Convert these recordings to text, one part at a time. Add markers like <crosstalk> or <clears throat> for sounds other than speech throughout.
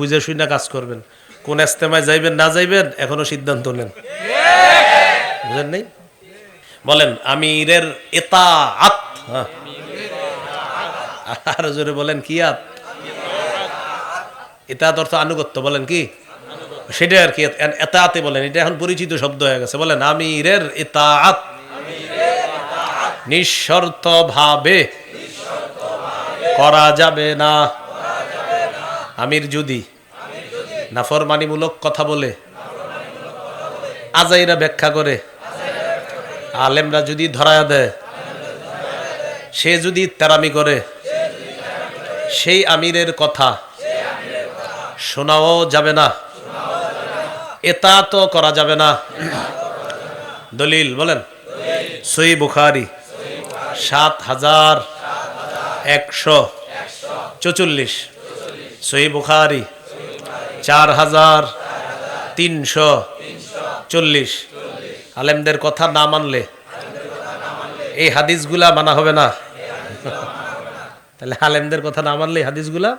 বুঝে শুনে কাজ করবেন। কোন ইস্তেমায় যাইবেন, না যাইবেন, এখনও সিদ্ধান্ত নেন। বুঝেন নেই? বলেন, আমিরের এতা আত। আর জোরে বলেন, কি আত? এটা অর্থ আনুগত্য, বলেন কি? সেটা আর কি এতাতে বলেন, এটা এখন পরিচিত শব্দ হয়ে গেছে। বলেন, আমিরের এতাআত নিঃশর্ত ভাবে করা যাবে না। আমির যদি নাফরমানিমূলক কথা বলে। আজাইরা ব্যাখ্যা করে। আলেমরা যদি ধরায়া দেয়, সে যদি তেরামি করে, সেই আমিরের কথা শোনাও যাবে না। এটা তো করা যাবে না। দলিল বলেন সই বুখারি, সাত হাজার একশো চৌচল্লিশ। সই বুখারি, চার হাজার তিনশো চল্লিশ। আলেমদের কথা না মানলে এই হাদিসগুলা মানা হবে না। তাহলে আলেমদের কথা না মানলে হাদিসগুলা?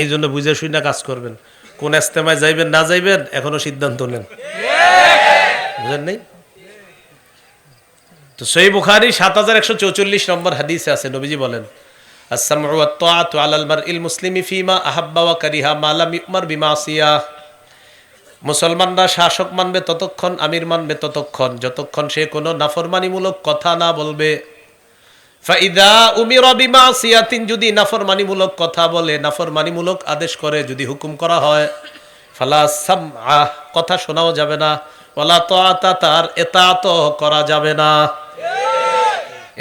এই জন্য বুঝে শুনে কাজ করবেন। কোন ইস্তেমায় যাইবেন, না যাইবেন, এখনও সিদ্ধান্ত নেন। বুঝেন নেই? তো সই বুখারি সাত হাজার একশো চৌচল্লিশ নম্বর হাদিসে আছে, নবীজি বলেন السمع والطاعة على المرء المسلم فيما أحب وكره ما لم يؤمر بمعصية মুসলমানরা শাসক মানবে ততক্ষণ আমির মানবে ততক্ষণ যতক্ষণ সে কোনো নাফরমানিমূলক কথা না বলবে ফাইদা উমির বিমাসিয়াতিন যদি নাফরমানিমূলক কথা বলে নাফরমানিমূলক আদেশ করে যদি হুকুম করা হয় ফালা সামআ কথা শোনাও যাবে না ওয়ালা তাআতা তার এতাত করা যাবে না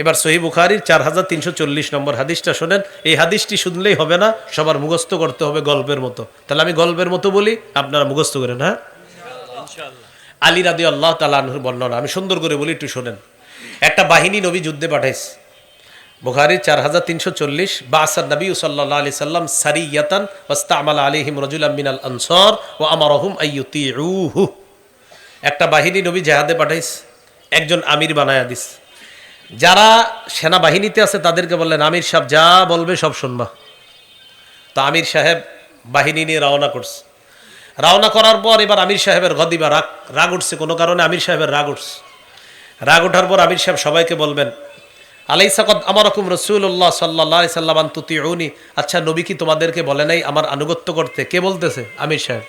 এবার সহি বুখারির চার হাজার তিনশো চল্লিশ নম্বর হাদিসটা শোনেন। এই হাদিসটি শুনলেই হবে না সবার মুখস্থ করতে হবে গল্পের মতো। তাহলে আমি গল্পের মতো বলি আপনারা মুখস্থ করেন হ্যাঁ? আলী রাদি আল্লাহ তালাহুর বর্ণনা আমি সুন্দর করে বলি একটু শোনেন। একটা বাহিনী নবী যুদ্ধে পাঠাইছে। বুখারির চার হাজার তিনশো চল্লিশ বা আসার নবী সাল্লাহ আলি সাল্লাম সারিয়াতান ওস্তামাল আলিহিম রজুল মিনাল আনসর ও আমার রহুম আইয়ুতি একটা বাহিনী নবী জেহাদে পাঠাইছে একজন আমির বানায়া দিস যারা সেনাবাহিনীতে আছে, তাদেরকে বললেন, আমির সাহেব যা বলবে সব শুনবা। তো আমির সাহেব বাহিনী নিয়ে রওনা করছে। রওনা করার পর এবার আমির সাহেবের গদিবা রাগ রাগ উঠছে, কোনো কারণে আমির সাহেবের রাগ উঠছে। রাগ ওঠার পর আমির সাহেব সবাইকে বলবেন আলাই সাকদ আমার রকম রসুল্লাহ সাল্লাহ সাল্লাম তুতি উনি আচ্ছা নবী কি তোমাদেরকে বলে নাই আমার আনুগত্য করতে? কে বলতেছে? আমির সাহেব।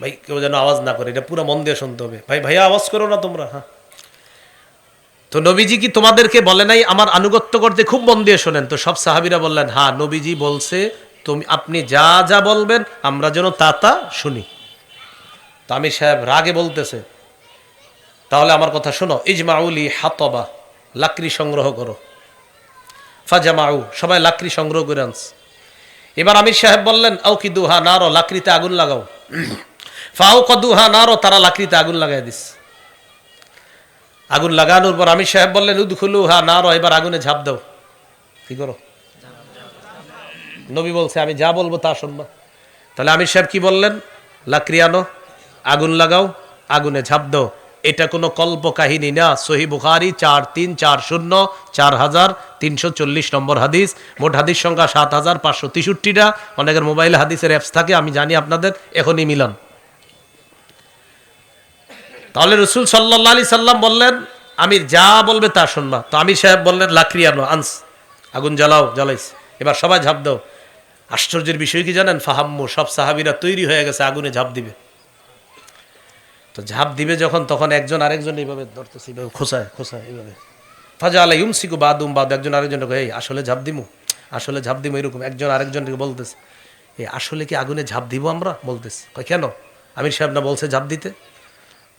ভাই, কেউ যেন আওয়াজ না করে, এটা পুরো মন দিয়ে শুনতে হবে। ভাই, ভাইয়া, আওয়াজ করো না তোমরা হ্যাঁ। তো নবীজি কি তোমাদেরকে বলে নাই? আমার আনুগত্য করতে খুব মন দিয়ে শোনেন। তো সব সাহাবিরা বললেন হ্যাঁ নবীজি বলছে, তুমি, আপনি যা যা বলবেন, আমরা যেন তা তা শুনি। তো আমি সাহেব রাগে বলতেছে, তাহলে আমার কথা শোনো ইজমাউলি হাতবা, লাকড়ি সংগ্রহ করো। ফাজামাউ, সবাই লাকড়ি সংগ্রহ করে আনস এবার আমির সাহেব বললেন, আও কি দুহা নারো, লাকড়িতে আগুন লাগাও? <clears throat> ফাও কদুহা নারো, তারা লাকড়িতে আগুন লাগাই দিস আগুন লাগানোর পর আমির সাহেব বললেন উদখুলু হা না রো এবার আগুনে ঝাঁপ দাও। কি করো? নবী বলছে, আমি যা বলব তা শুনবা। তাহলে আমির সাহেব কি বললেন? লাকড়ি আনো আগুন লাগাও, আগুনে ঝাঁপ দাও। এটা কোনো কল্প কাহিনী না। সহি বুখারি, চার তিন, চার শূন্য, চার হাজার তিনশো চল্লিশ নম্বর হাদিস। মোট হাদিস সংখ্যা সাত হাজার পাঁচশো তেষট্টিটা। অনেকের মোবাইল হাদিসের অ্যাপস থাকে, আমি জানি আপনাদের। এখনই মিলান। তাহলে রসুল সাল্লাহ আলি সাল্লাম বললেন, আমির যা বলবে তা শুনবা তো আমির সাহেব বললেন, লাকড়ি আনো, আনস, আগুন জ্বালাও জ্বালাইস এবার সবাই ঝাঁপ দাও। আশ্চর্যের বিষয় কি জানেন? ফাহাম্মু, সব সাহাবিরা তৈরি হয়ে গেছে, আগুনে ঝাঁপ দিবে। তো ঝাঁপ দিবে যখন, তখন একজন আরেকজন এইভাবে ধরতেছে, এইভাবে খোসায় খোসায় এইভাবে। ফাজা আলাই ইউমসিকু বাদুম, বাদ একজন আরেকজনকে এই, আসলে ঝাঁপ দিমু, আসলে ঝাঁপ দিমু, এরকম একজন আরেকজনকে বলতেছে। এই, আসলে কি আগুনে ঝাঁপ দিব আমরা? বলতেছি। কেন? আমির সাহেব না বলছে ঝাঁপ দিতে।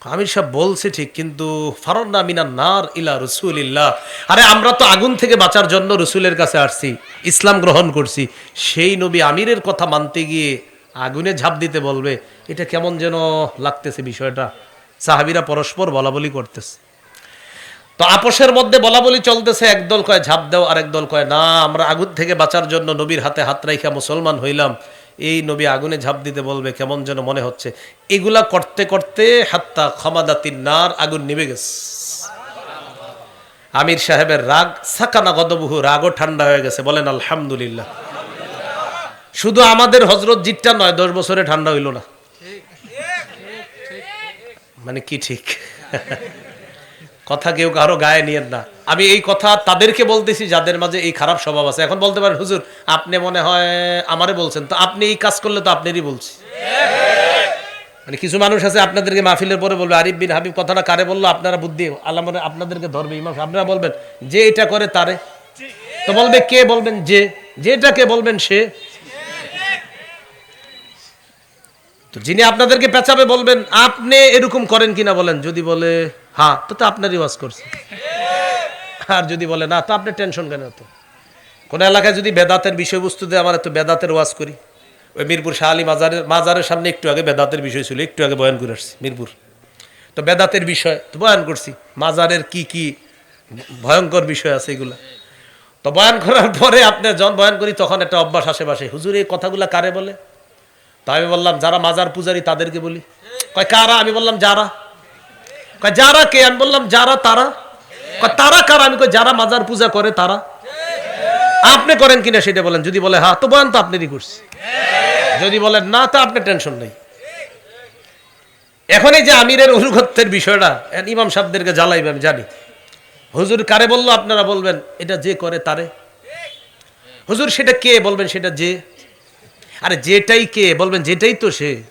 আমির সাহেব বলছে ঠিক, কিন্তু ফারন্না মিনার নার ইলা রসুলিল্লাহ। আরে আমরা তো আগুন থেকে বাঁচার জন্য রসুলের কাছে আসছি, ইসলাম গ্রহণ করছি। সেই নবী আমিরের কথা মানতে গিয়ে আগুনে ঝাঁপ দিতে বলবে, এটা কেমন যেন লাগতেছে বিষয়টা। সাহাবিরা পরস্পর বলা বলি করতেছে। তো আপোষের মধ্যে বলা বলি চলতেছে একদল কয় ঝাঁপ দাও আর একদল কয়, না, আমরা আগুন থেকে বাঁচার জন্য নবীর হাতে হাত রাইখা মুসলমান হইলাম। এই নবী আগুনে ঝাঁপ দিতে বলবে, কেমন যেন মনে হচ্ছে। এগুলা করতে করতে হাত্তা ক্ষমাদাতির নার আগুন নিভে গেছে। আমির সাহেবের রাগ, সাকানা গদবহু, রাগও ঠান্ডা হয়ে গেছে। বলেন, আলহামদুলিল্লাহ। শুধু আমাদের হজরত জিটটা নয়, দশ বছরে ঠান্ডা হইল না। মানে কি ঠিক? কথা কেউ কারও গায়ে নিয়েন না। আমি এই কথা তাদেরকে বলতেছি, যাদের মাঝে এই খারাপ স্বভাব আছে। এখন বলতে পারেন, হুজুর, আপনি মনে হয় আমারে বলছেন, তো আপনি এই কাজ করলে তো আপনারই বলছি। মানে কিছু মানুষ আছে, আপনাদেরকে মাহফিলের পরে বলবে, আরিফ বিন হাবিব কথাটা কারে বলল? আপনারা বুদ্ধি, আল্লাহ মনে আপনাদেরকে ধরবে, ইমাম আপনারা বলবেন, যে এটা করে তারে। তো বলবে, কে বলবেন যে? যেটাকে বলবেন, সে। যিনি আপনাদেরকে পেঁচাবে বলবেন, আপনি এরকম করেন কিনা বলেন? যদি বলে হ্যাঁ তো তো আপনারই ওয়াজ করছে। আর যদি বলে, না, তো আপনি টেনশন কেন তো কোনো এলাকায় যদি বেদাতের বিষয়বস্তু দিয়ে, আমার তো বেদাতের ওয়াজ করি। ওই মিরপুর শাহ আলী মাজারের মাজারের সামনে একটু আগে বেদাতের বিষয় ছিল, একটু আগে বয়ান করে আসছি, মিরপুর। তো বেদাতের বিষয়, তো বয়ান করছি। মাজারের কি কি ভয়ঙ্কর বিষয় আছে এগুলা। তো বয়ান করার পরে আপনি যখন বয়ান করি, তখন একটা অভ্যাস আশেপাশে হুজুর, এই কথাগুলা কারে বলে? তা আমি বললাম, যারা মাজার পূজারি তাদেরকে বলি। কয়, কারা? আমি বললাম, যারা। যারা কে? আমি বললাম, যারা, তারা। তারা কারা? আমি যারা মাজার পূজা করে, তারা। আপনি করেন কিনা সেটা বলেন। যদি বলে হ্যাঁ তো বলেন তো আপনারই করছি। যদি বলেন, না, তো আপনি টেনশন নেই। এখন এই যে আমিরের অনুগত্যের বিষয়টা ইমাম সাহেবদেরকে জ্বালাইবে, আমি জানি। হুজুর কারে বলল, আপনারা বলবেন, এটা যে করে, তারে। হুজুর, সেটা কে? বলবেন, সেটা যে। আরে, যেটাই কে? বলবেন, যেটাই তো সে।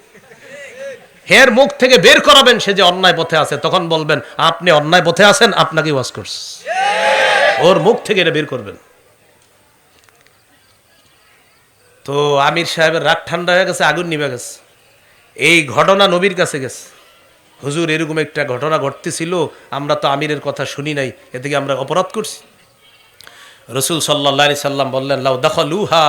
হের মুখ থেকে বের করাবেন সে যে অন্যায় পথে আছে। তখন বলবেন, আপনি অন্যায় পথে আছেন আপনাকে ওয়াজ করছে। ওর মুখ থেকে এটা বের করবেন। তো আমির সাহেবের রাগ ঠান্ডা হয়ে গেছে, আগুন নিভে গেছে। এই ঘটনা নবীর কাছে গেছে। হুজুর, এরকম একটা ঘটনা ঘটতেছিল, আমরা তো আমিরের কথা শুনি নাই এ থেকে আমরা অপরাধ করছি। রসুল সাল্লা সাল্লাম বললেন, লাউ দখলুহা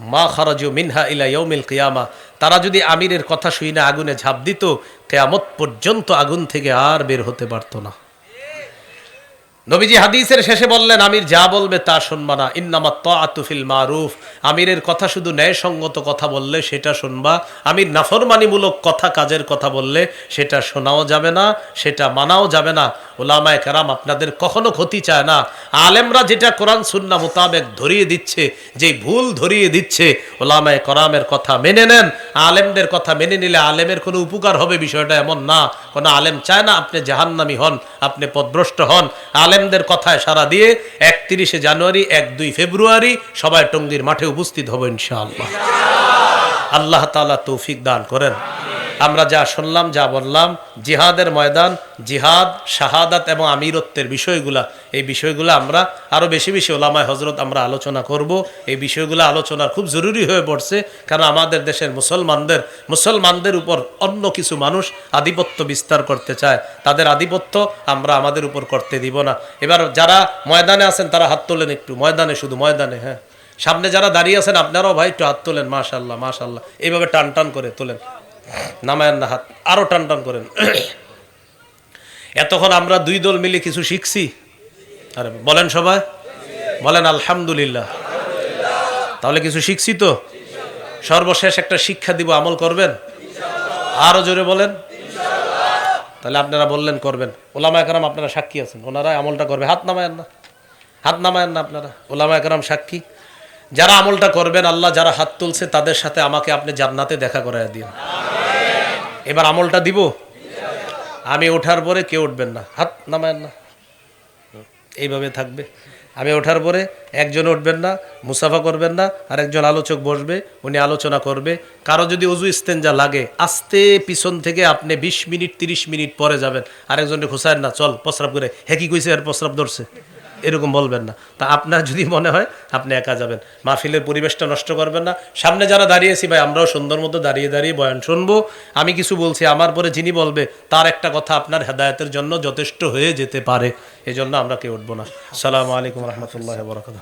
মা খরজু মিনহা ইলা ইয়ৌমিল কিয়ামা। তারা যদি আমিরের কথা শুই না আগুনে ঝাঁপ দিত, কেয়ামত পর্যন্ত আগুন থেকে আর বের হতে পারতো না। নবীজি হাদিসের শেষে বললেন, আমির যা বলবে তা শুনবা না। ইন্নামা তাতুফিল মারুফ। আমিরের কথা শুধু ন্যায়সঙ্গত কথা বললে সেটা শুনবা। আমির নাফরমানিমূলক কথা, কাজের কথা বললে সেটা শোনাও যাবে না, সেটা মানাও যাবে না। ওলামায় কেরাম আপনাদের কখনো ক্ষতি চায় না। আলেমরা যেটা কোরআন, সুন্না মোতাবেক ধরিয়ে দিচ্ছে যে ভুল ধরিয়ে দিচ্ছে ওলামায় করামের কথা মেনে নেন। আলেমদের কথা মেনে নিলে আলেমের কোনো উপকার হবে, বিষয়টা এমন না। কোনো আলেম চায় না আপনি জাহান্নামি হন, আপনি পদভ্রষ্ট হন। আলেমদের কথায় সারা দিয়ে একত্রিশে জানুয়ারি, এক দুই ফেব্রুয়ারি সবাই টঙ্গির মাঠে উপস্থিত হব ইনশাআল্লাহ। আল্লাহ তালা তৌফিক দান করেন। আমরা যা শুনলাম, যা বললাম, জিহাদের ময়দান, জিহাদ, শাহাদাত এবং আমিরত্বের বিষয়গুলা, এই বিষয়গুলো আমরা আরও বেশি বেশি ওলামায় হজরত আমরা আলোচনা করব। এই বিষয়গুলো আলোচনা খুব জরুরি হয়ে পড়ছে, কারণ আমাদের দেশের মুসলমানদের মুসলমানদের উপর অন্য কিছু মানুষ আধিপত্য বিস্তার করতে চায়। তাদের আধিপত্য আমরা আমাদের উপর করতে দিব না। এবার যারা ময়দানে আছেন, তারা হাত তোলেন একটু। ময়দানে শুধু ময়দানে হ্যাঁ। সামনে যারা দাঁড়িয়ে আছেন, আপনারাও ভাই একটু হাত তোলেন মাশাল্লাহ মাশাল্লাহ এইভাবে টান টান করে তোলেন। নামায়েন না হাত আরও টান টান করেন। এতক্ষণ আমরা দুই দল মিলে কিছু শিখছি। আরে, বলেন সবাই। বলেন আলহামদুলিল্লাহ। তাহলে কিছু শিখছি তো? সর্বশেষ একটা শিক্ষা দিব, আমল করবেন? আরও জোরে বলেন। তাহলে আপনারা বললেন করবেন। ওলামা একরাম আপনারা সাক্ষী আছেন। ওনারা আমলটা করবে। হাত নামায়েন না। হাত নামায়েন না আপনারা। ওলামা একরাম সাক্ষী। যারা আমলটা করবেন, আল্লাহ যারা হাত তুলছে, তাদের সাথে আমাকে আপনি জান্নাতে দেখা করাই দিন। এবার আমলটা দিব? আমি ওঠার পরে কেউ উঠবেন না। হাত নামায়েন না। এইভাবে থাকবে। আমি ওঠার পরে একজন উঠবেন না, মুসাফা করবেন না আর একজন আলোচক বসবে, উনি আলোচনা করবে। কারও যদি অজু ইস্তেঞ্জা লাগে, আস্তে পিছন থেকে আপনি বিশ মিনিট, তিরিশ মিনিট পরে যাবেন। আরেকজনকে খুসায়েন না, চল, প্রস্রাব করে। হ্যাঁ কি কইছে? আর প্রস্রাব ধরছে। এরকম বলবেন না। তা আপনার যদি মনে হয়, আপনি একা যাবেন। মাহফিলের পরিবেশটা নষ্ট করবেন না। সামনে যারা দাঁড়িয়েছি ভাই, আমরাও সুন্দর মতো দাঁড়িয়ে দাঁড়িয়ে বয়ান শুনব। আমি কিছু বলছি, আমার পরে যিনি বলবে, তার একটা কথা আপনার হেদায়তের জন্য যথেষ্ট হয়ে যেতে পারে। এজন্য আমরা কেউ উঠবো না। সালামু আলাইকুম রহমতুল্লাহ বরকাত